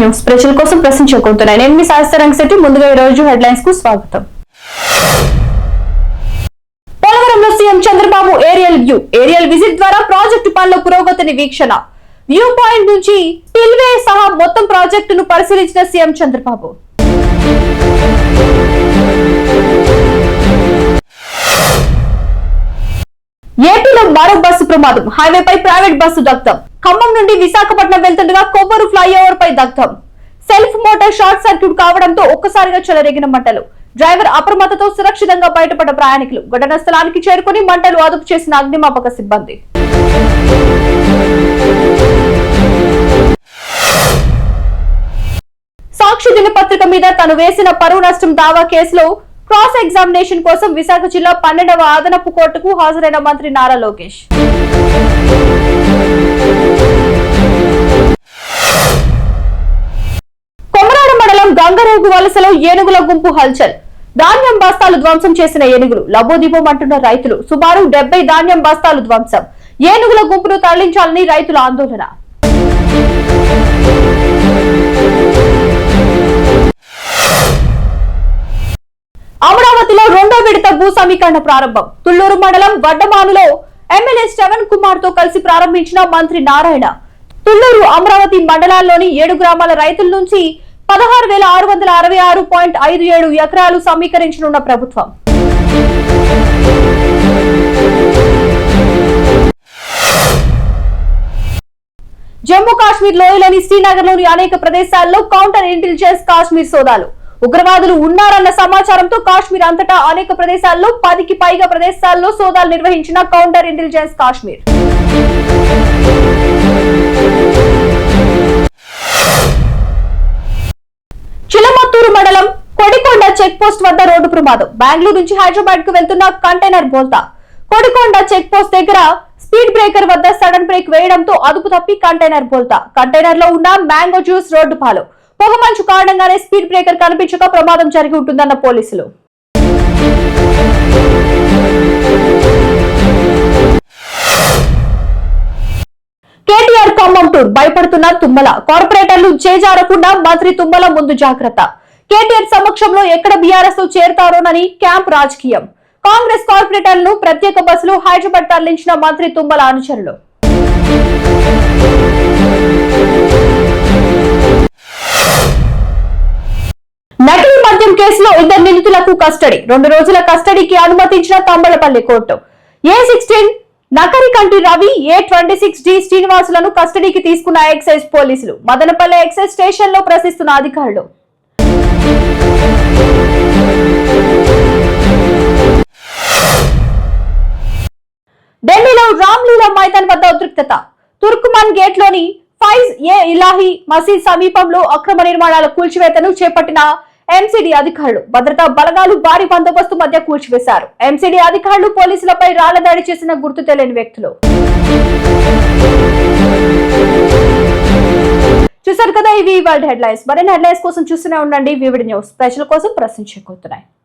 News ప్రజల కోసం ప్రశ్నించకుంటున్నాయి నేను మీ శాస్త్రంగ రంగశెట్టి ముందుగా ఈ రోజు హెడ్లైన్స్కు స్వాగతం. పోలవరంలో CM Chandrababu aerial view aerial visit ద్వారా ప్రాజెక్టు పనుల పురోగతిని వీక్షణ. వ్యూ పాయింట్ నుంచి స్పిల్వే సహా మొత్తం ప్రాజెక్టును పరిశీలించిన సీఎం చంద్రబాబు. ఏపీలో మరో బస్సు ప్రమాదం హైవేపై ప్రైవేట్ బస్సు దగ్ధం. ఖమ్మం నుండి విశాఖపట్నం వెళ్తుండగా కొవ్వూరు ఫ్లైఓవర్ పై దగ్ధం. సెల్ఫ్ మోటార్ షార్ట్ సర్క్యూట్ కావడంతో ఒక్కసారిగా చెలరేగిన మంటలు. డ్రైవర్ అప్రమత్తతో సురక్షితంగా బయటపడ్డ ప్రయాణికులు ఘటనా స్థలానికి చేరుకుని మంటలు అదుపు చేసిన అగ్నిమాపక సిబ్బంది. సాక్షి దినపత్రిక మీద తను వేసిన పరువు నష్టం దావా కేసులో క్రాస్ ఎగ్జామినేషన్ కోసం విశాఖ జిల్లా పన్నెండవ అదనపు కోర్టుకు హాజరైన మంత్రి నారా లోకేష్. కొమరాడు మండలం గంగరేగు వలసలో ఏనుగుల గుంపు హల్చల్. ధాన్యం బస్తాలు ధ్వంసం చేసిన ఏనుగులు. లబోదీపం అంటున్న రైతులు. సుమారు డెబ్బై ధాన్యం బస్తాలు ధ్వంసం. ఏనుగుల గుంపును తరలించాలని రైతుల ఆందోళన. అమరావతిలో రెండో విడత భూ సమీకరణ ప్రారంభం. తుళ్ళూరు మండలం వడ్డమానులో ఎమ్మెల్యే శ్రవణ్ కుమార్తో కలిసి ప్రారంభించిన మంత్రి నారాయణ. తుళ్ళూరు అమరావతి మండలాల్లోని ఏడు గ్రామాల రైతుల నుంచి పదహారు వేల ఆరు వందల అరవై ఆరు పాయింట్ ఐదు ఏడు ఎకరాలు సమీకరించనున్న ప్రభుత్వం. జమ్మూ కాశ్మీర్ లోయలోని శ్రీనగర్లోని అనేక ప్రదేశాల్లో కౌంటర్ ఇంటెలిజెన్స్ కాశ్మీర్ సోదాలు. ఉగ్రవాదులు ఉన్నారన్న సమాచారంతో కాశ్మీర్ అంతటా అనేక ప్రదేశాల్లో పదికి పైగా ప్రదేశాల్లో సోదాలు నిర్వహించిన కౌంటర్ ఇంటెలిజెన్స్ కాశ్మీర్. చిలమత్తూరు మండలం కొడికొండ చెక్ పోస్ట్ వద్ద రోడ్డు ప్రమాదం. బెంగళూరు నుంచి హైదరాబాద్కు వెళ్తున్న కంటైనర్ బోల్తా. కొడికొండ చెక్ పోస్ట్ దగ్గర స్పీడ్ బ్రేకర్ వద్ద సడన్ బ్రేక్ వేయడంతో అదుపు తప్పి కంటైనర్ బోల్తా. కంటైనర్లో ఉన్న మ్యాంగో జ్యూస్ రోడ్డు పాలు. పొగమంచు కారణంగానే స్పీడ్ బ్రేకర్ కనిపించక ప్రమాదం జరిగి ఉంటుందన్న పోలీసులు. కేటీఆర్ ఖమ్మం టూర్ భయపడుతున్న తుమ్మల. కార్పొరేటర్లు చేజారకుండా మంత్రి తుమ్మల ముందు జాగ్రత్త. కేటీఆర్ సమక్షంలో ఎక్కడ బీఆర్ఎస్లో చేరతారోనని క్యాంప్ రాజకీయం. కాంగ్రెస్ కార్పొరేటర్లను ప్రత్యేక బస్సులు హైదరాబాద్ తరలించిన మంత్రి తుమ్మల అనుచరులు. మద్యం కేసులో ఇద్దరు నిందితులకు కస్టడీ. రెండు రోజుల కస్టడీకి అనుమతించిన Thamballapalle court. A sixteen Nakari Kanti Ravi A twenty six D శ్రీనివాసులను కస్టడీకి తీసుకున్న ఎక్సైజ్ పోలీసులు. మదనపల్లె ఎక్సైజ్ స్టేషన్లో ప్రశ్నిస్తున్న అధికారులు. ఢిల్లీలో రామ్లీలా మైదాన్ వద్ద ఉద్రిక్తత. తుర్కుమాన్ గేట్లోని ఫైజ్ ఏ ఇలాహి మసీద్ సమీపంలో అక్రమ నిర్మాణాల కూల్చివేతను చేపట్టిన ఎంసీడీ అధికారులు భద్రతా బలగాలు భారీ బందోబస్తు మధ్య కూల్చివేశారు. ఎంసీడీ అధికారులు పోలీసులపై రాళ్ళ దాడి చేసిన గుర్తు తెలియని వ్యక్తులు. చూసారు కదా ఇవి వరల్డ్ హెడ్లైన్స్. మరిన్ని హెడ్లైన్స్ కోసం చూస్తూనే ఉండండి. Vivid News. ప్రజల కోసం ప్రశ్నించబోతున్నాయి